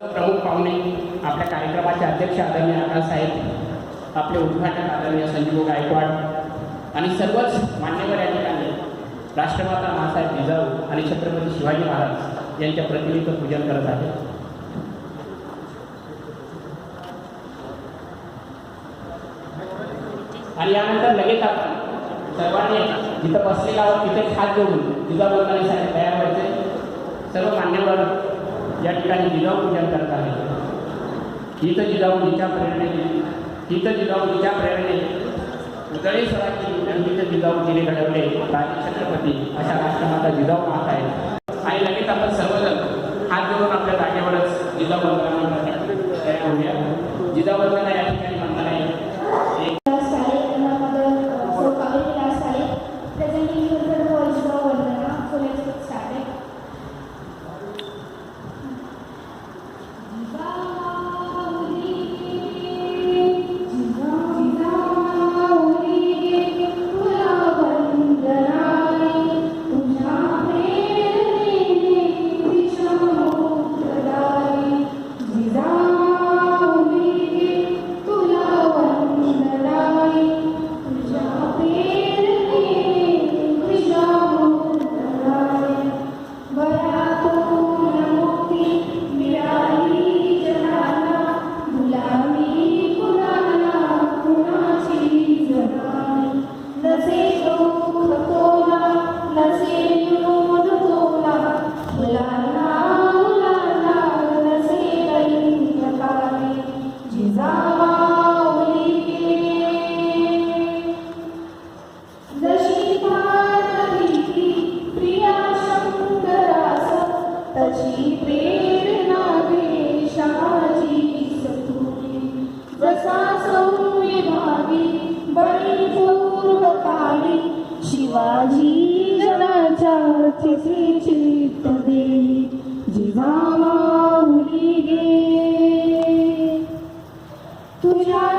प्रमुख पाहुणे आपल्या कार्यक्रमाचे अध्यक्ष आदरणीय आकाश साहेब आपले उद्घाटक आदरणीय संजीव गायकवाड आणि सर्वच मान्यवर या ठिकाणी राष्ट्रमाता महासाहेब जिजाऊ आणि छत्रपती शिवाजी महाराज यांच्या प्रतिमेचं पूजन करत आहेत. आणि यानंतर लगेच आपण सर्वांनी जिथं बसलेला आहोत तिथेच हात जोडून जिजाऊ तयार व्हायचे. सर्व मान्यवर या ठिकाणी जिजाऊ पूजन करत आहेत हीच जिजाऊजीच्या प्रेरणेने हीच जिजाऊजीच्या प्रेरणेने उदळी स्वराची जिजाऊ तिने घडवले. राजे छत्रपती अशा राष्ट्रमाता जिजाऊ मात आहेत. आणि लगेच आपण सर्वजण हात जोडून आपल्या जागेवरच जिजाऊ वंदना तयार जिजाऊ वंदना या शिवाजी जनाच्या तिथे चित्त देई जिजामाऊली गे तुझ्या